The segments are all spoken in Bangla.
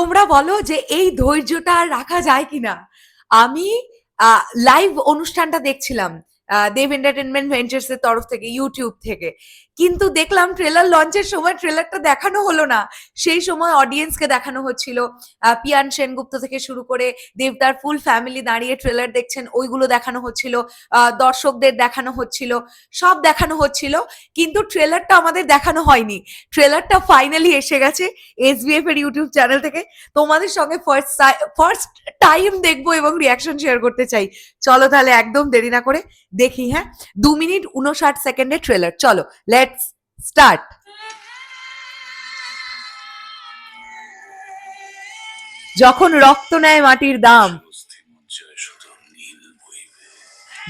তোমরা বলো যে এই ধৈর্যটা রাখা যায় কিনা। আমি লাইভ অনুষ্ঠানটা দেখছিলাম। দেব এন্টারটেনমেন্ট ভেঞ্চার্স এর তরফ থেকে ইউটিউব থেকে। কিন্তু দেখলাম ট্রেলার লঞ্চের সময় ট্রেলারটা দেখানো হলো না। সেই সময় অডিয়েন্সকে দেখানো হচ্ছিল। পিয়ান সেনগুপ্ত থেকে শুরু করে দেবদার ফুল ফ্যামিলি দাঁড়িয়ে ট্রেলার দেখছেন, ওইগুলো দেখানো হচ্ছিল। দর্শকদের দেখানো হচ্ছিল। সব দেখানো হচ্ছিল, কিন্তু ট্রেলারটা আমাদের দেখানো হয়নি। ট্রেলারটা ফাইনালি এসে গেছে এসবিএফ এর ইউটিউব চ্যানেল থেকে। তোমাদের সঙ্গে ফার্স্ট ফার্স্ট টাইম দেখব এবং রিয়াকশন শেয়ার করতে চাই। চলো তাহলে একদম দেরি না করে দেখি হ্যাঁ? দু মিনিট উনষাট সেকেন্ডের ট্রেলার চলো লেটস স্টার্ট যখন রক্ত নেয় মাটির দাম,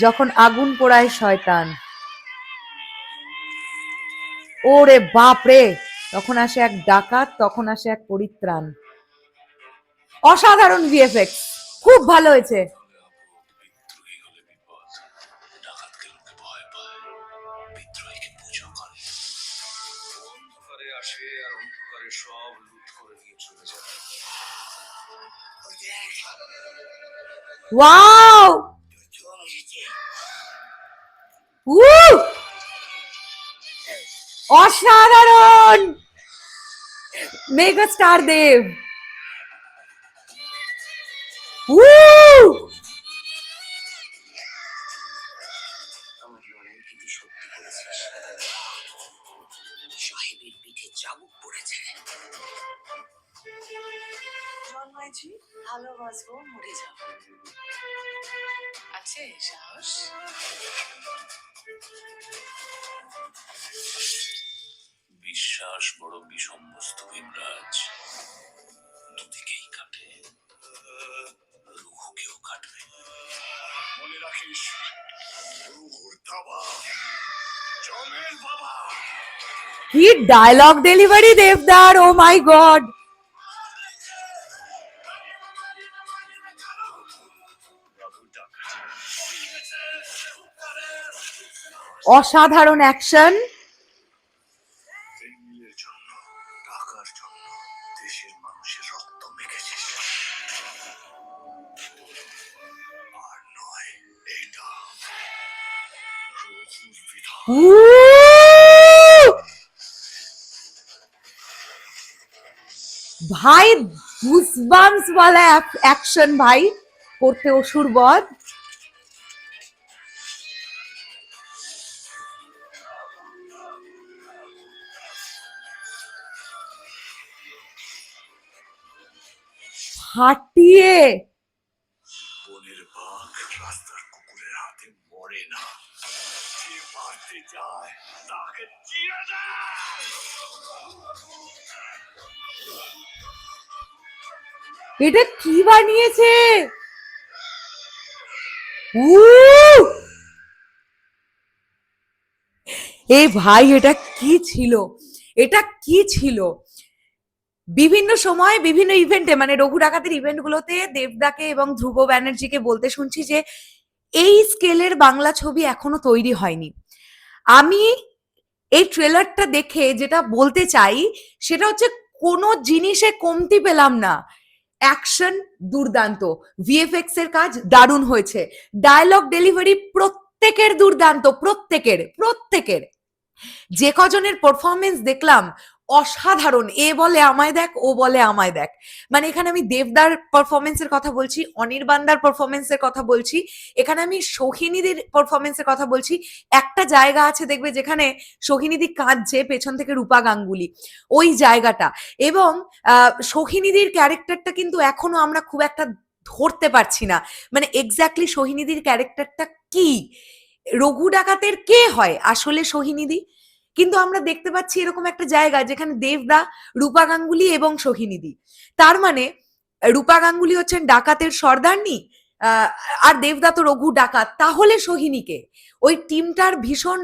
যখন আগুন পোড়ায় শয়তান, ওরে বাপ রে তখন আসে এক ডাকাত, তখন আসে এক পরিত্রাণ। অসাধারণ ভিএফএক্স খুব ভালো হয়েছে। অন্ধকারে সব লুট করে নিয়ে চলে যায়। ওয়াও! অসাধারণ! মেগা স্টার দেব সত্যি করেছিস চাবুক পড়েছে। জন্মাইছি ভালোবাসবো মরে যাব। আছে সাহস? বিশ্বাস বড় বিষম বস্তু ভীমরাজ। দুদিকেই কাটে। রুহুকেও কাটবে। মনে রাখিস রুহুর দাবা। কি ডায়লগ ডেলিভারি দেবদার ও মাই গড অসাধারণ অ্যাকশন ভাই গুসবাম্স वाला অ্যাকশন ভাই, করতে অসুর বধ। ফাটিয়ে। বনের বাঘ রাস্তার কুকুরের হাতে মরে না। এটা কি বানিয়েছে! এ ভাই, এটা কি ছিল? এটা কি ছিল? বিভিন্ন সময়, বিভিন্ন ইভেন্টে মানে রঘু ডাকাতের ইভেন্টগুলোতে দেবদাকে এবং ধ্রুব ব্যানার্জিকে বলতে শুনছি যে এই স্কেলের বাংলা ছবি এখনও তৈরি হয়নি। আমি এই ট্রেলারটা দেখে যেটা বলতে চাই, সেটা হচ্ছে কোনো জিনিসে কমতি পেলাম না। অ্যাকশন দুর্দান্ত, ভিএফএক্স এর কাজ দারুণ হয়েছে। ডায়লগ ডেলিভারি প্রত্যেকের দুর্দান্ত, প্রত্যেকের প্রত্যেকের। যে কজনের পারফরমেন্স দেখলাম অসাধারণ। এ বলে আমায় দেখ, ও বলে আমায় দেখ। মানে এখানে আমি দেবদার পারফরমেন্সের কথা বলছি, অনির্বাণদার পারফরমেন্সের কথা বলছি, এখানে আমি সোহিনীদের পারফরমেন্সের কথা বলছি। একটা জায়গা আছে দেখবে যেখানে সোহিনীদি কাঁদছে, পেছন থেকে রূপা গাঙ্গুলি। ওই জায়গাটা। এবং সোহিনীদির ক্যারেক্টারটা কিন্তু এখনও আমরা খুব একটা ধরতে পারছি না। মানে এক্স্যাক্টলি সোহিনীদির ক্যারেক্টারটা কি? রঘু ডাকাতের কে হয় আসলে সোহিনীদি কিন্তু আমরা দেখতে পাচ্ছি এরকম একটা জায়গা যেখানে দেবদা রূপা গাঙ্গুলি এবং সোহিনীদি তার মানে রূপা গাঙ্গুলি হচ্ছেন ডাকাতের সর্দারনি আর দেবদা তো রঘু ডাকাত। তাহলে সোহিনীকে, ওই টিমটার ভীষণ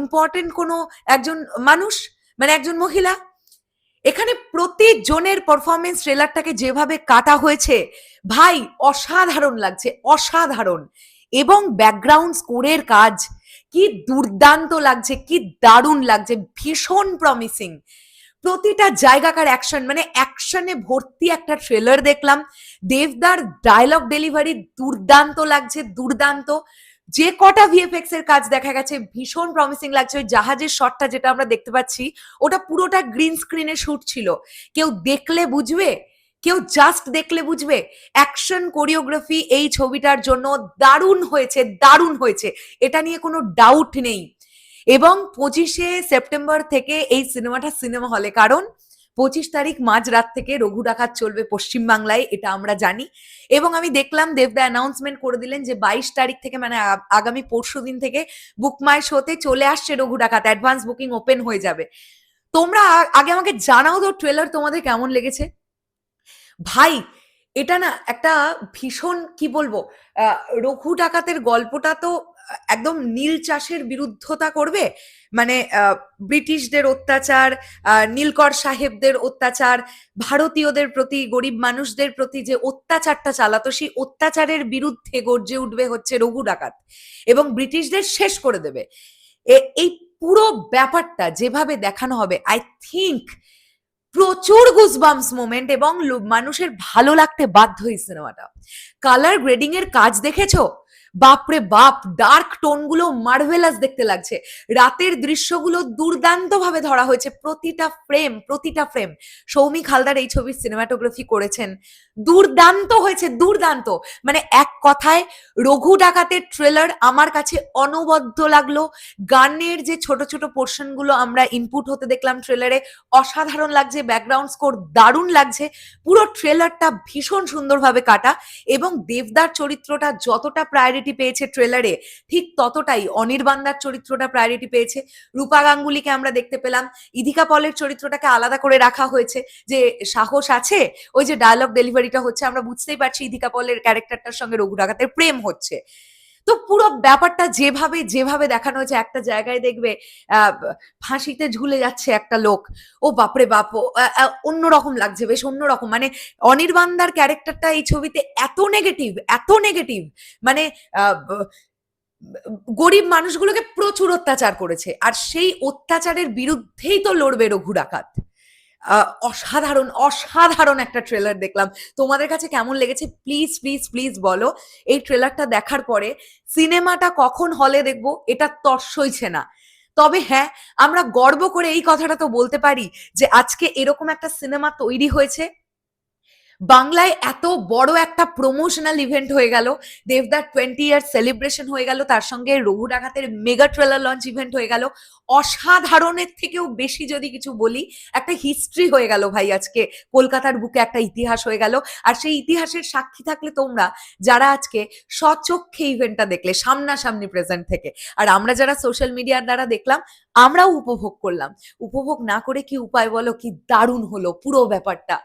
ইম্পর্টেন্ট কোনো একজন মানুষ মানে একজন মহিলা? এখানে প্রতিজনের পারফরমেন্স ট্রেলারটাকে যেভাবে কাটা হয়েছে, ভাই, অসাধারণ লাগছে, অসাধারণ। এবং ব্যাকগ্রাউন্ড স্কোরের কাজ কি দুর্দান্ত লাগছে, কি দারুণ লাগছে, ভীষণ প্রমিসিং প্রতিটা জায়গাকার অ্যাকশন মানে অ্যাকশনে ভর্তি একটা ট্রেলার দেখলাম, দেবদার ডায়লগ ডেলিভারি দুর্দান্ত লাগছে, দুর্দান্ত। যে কটা ভিএফএক্স এর কাজ দেখা গেছে, ভীষণ প্রমিসিং লাগছে, ওই জাহাজের শটটা যেটা আমরা দেখতে পাচ্ছি, ওটা পুরোটা গ্রিন স্ক্রিনে শুট ছিল। কেউ দেখলে বুঝবে কেউ জাস্ট দেখলে বুঝবে অ্যাকশন কোরিওগ্রাফি এই ছবিটার জন্য দারুণ হয়েছে দারুণ হয়েছে। এটা নিয়ে কোনো ডাউট নেই। এবং পঁচিশে সেপ্টেম্বর থেকে এই সিনেমাটা সিনেমা হলে কারণ পঁচিশ তারিখ মাঝরাত থেকে রঘু ডাকাত চলবে পশ্চিমবাংলায়, এটা আমরা জানি। এবং আমি দেখলাম দেবদা অ্যানাউন্সমেন্ট করে দিলেন যে বাইশ তারিখ থেকে মানে আগামী পরশু দিন থেকে বুক মাই শোতে চলে আসছে রঘু ডাকাত। অ্যাডভান্স বুকিং ওপেন হয়ে যাবে। তোমরা আগে আমাকে জানাও তো ট্রেলার তোমাদের কেমন লেগেছে। ভাই, এটা না একটা ভীষণ, কি বলব রঘু ডাকাতের গল্পটা তো একদম নীল চাষের বিরুদ্ধতা করবে। মানে ব্রিটিশদের অত্যাচার নীলকর সাহেবদের অত্যাচার, ভারতীয়দের প্রতি, গরিব মানুষদের প্রতি যে অত্যাচারটা চালাতো, সেই অত্যাচারের বিরুদ্ধে গর্জে উঠবে হচ্ছে রঘু ডাকাত এবং ব্রিটিশদের শেষ করে দেবে। এই পুরো ব্যাপারটা যেভাবে দেখানো হবে আই থিংক প্রচুর গুজবামস মোমেন্ট এবং মানুষের ভালো লাগতে বাধ্য এই সিনেমাটা কালার গ্রেডিং এর কাজ দেখেছ? বাপরে বাপ ডার্ক টোনগুলো মার্ভেলাস দেখতে লাগছে। রাতের দৃশ্যগুলো দুর্দান্ত ভাবে ধরা হয়েছে প্রতিটা ফ্রেম প্রতিটা ফ্রেম সৌমিক হালদার এই ছবির সিনেমাটোগ্রাফি করেছেন। দুর্দান্ত হয়েছে, দুর্দান্ত। মানে এক কথায়, রঘু ডাকাতের ট্রেলার আমার কাছে অনবদ্য লাগল। গানের যে ছোট ছোট পোর্শনগুলো আমরা ইনপুট হতে দেখলাম ট্রেলারে অসাধারণ লাগছে ব্যাকগ্রাউন্ড স্কোর দারুণ লাগছে। পুরো ট্রেলারটা ভীষণ সুন্দরভাবে কাটা এবং দেবদার চরিত্রটা যতটা প্রায়োরিটি পেয়েছে ট্রেলারে ঠিক ততটাই অনির্বাণদার চরিত্রটা প্রায়োরিটি পেয়েছে। রূপা গাঙ্গুলিকে আমরা দেখতে পেলাম। ইধিকা পলের চরিত্রটাকে আলাদা করে রাখা হয়েছে। যে সাহস আছে, ওই যে ডায়লগ ডেলিভারিটা হচ্ছে, আমরা বুঝতেই পারছি ইধিকা পলের ক্যারেক্টারটার সঙ্গে রঘুরাঘাতের প্রেম হচ্ছে। তো পুরো ব্যাপারটা যেভাবে যেভাবে দেখানো হয়েছে একটা জায়গায় দেখবে ফাঁসিতে ঝুলে যাচ্ছে একটা লোক। ও বাপরে বাপ অন্যরকম লাগছে বেশ অন্যরকম। মানে অনির্বাণদার ক্যারেক্টারটা এই ছবিতে এত নেগেটিভ এত নেগেটিভ মানে গরিব মানুষগুলোকে প্রচুর অত্যাচার করেছে। আর সেই অত্যাচারের বিরুদ্ধেই তো লড়বে রঘু ডাকাত। আহ, অসাধারণ অসাধারণ একটা ট্রেলার দেখলাম। তোমাদের কাছে কেমন লেগেছে? প্লিজ প্লিজ প্লিজ বলো। এই ট্রেলারটা দেখার পরে সিনেমাটা কখন হলে দেখব? এটা তর্সইছে না। তবে হ্যাঁ আমরা গর্ব করে এই কথাটা তো বলতে পারি যে আজকে এরকম একটা সিনেমা তৈরি হয়েছে। বাংলায় এত বড় একটা প্রমোশনাল ইভেন্ট হয়ে গেল। দেবদার টোয়েন্টি ইয়ার সেলিব্রেশন হয়ে গেল, তার সঙ্গে রঘু ডাকাতের মেগা ট্রেলার লঞ্চ ইভেন্ট হয়ে গেল। অসাধারণের থেকেও বেশি যদি কিছু বলি, একটা হিস্ট্রি হয়ে গেল ভাই আজকে। কলকাতার বুকে একটা ইতিহাস হয়ে গেল। আর সেই ইতিহাসের সাক্ষী থাকলে তোমরা, যারা আজকে স্বচক্ষে ইভেন্টটা দেখলে, সামনাসামনি প্রেজেন্ট থেকে। আর আমরা যারা সোশ্যাল মিডিয়ার দ্বারা দেখলাম আমরাও উপভোগ করলাম। উপভোগ না করে কি উপায় বলো? কি দারুণ হলো পুরো ব্যাপারটা।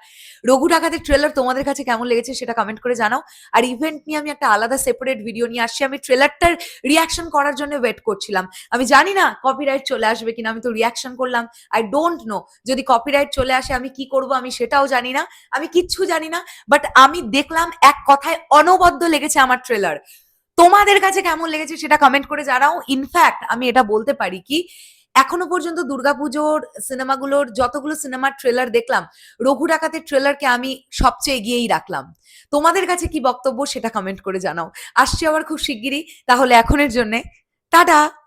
রঘু ডাকাতের ট্রেলার তোমাদের কাছে কেমন লেগেছে সেটা কমেন্ট করে জানাও। আর ইভেন্ট নিয়ে আমি একটা আলাদা সেপারেট ভিডিও নিয়ে আসছি। আমি ট্রেলারটার রিয়াকশন করার জন্য ওয়েট করছিলাম। আমি জানি না কপিরাইট চলে আসবে কিনা, আমি তো রিয়াকশন করলাম। আই ডোন্ট নো যদি কপিরাইট চলে আসে আমি কি করব আমি সেটাও জানি না। আমি কিচ্ছু জানি না বাট আমি দেখলাম এক কথায় অনবদ্য লেগেছে আমার ট্রেলার তোমাদের কাছে কেমন লেগেছে সেটা কমেন্ট করে জানাও। ইনফ্যাক্ট আমি এটা বলতে পারি কি এখনও পর্যন্ত দুর্গাপুজোর সিনেমাগুলোর যতগুলো সিনেমার ট্রেলার দেখলাম, রঘু ডাকাতের ট্রেলারকে আমি সবচেয়ে এগিয়েই রাখলাম। তোমাদের কাছে কি বক্তব্য সেটা কমেন্ট করে জানাও। আসছি আবার খুব শিগগিরই, তাহলে এখনের জন্যে, টাটা!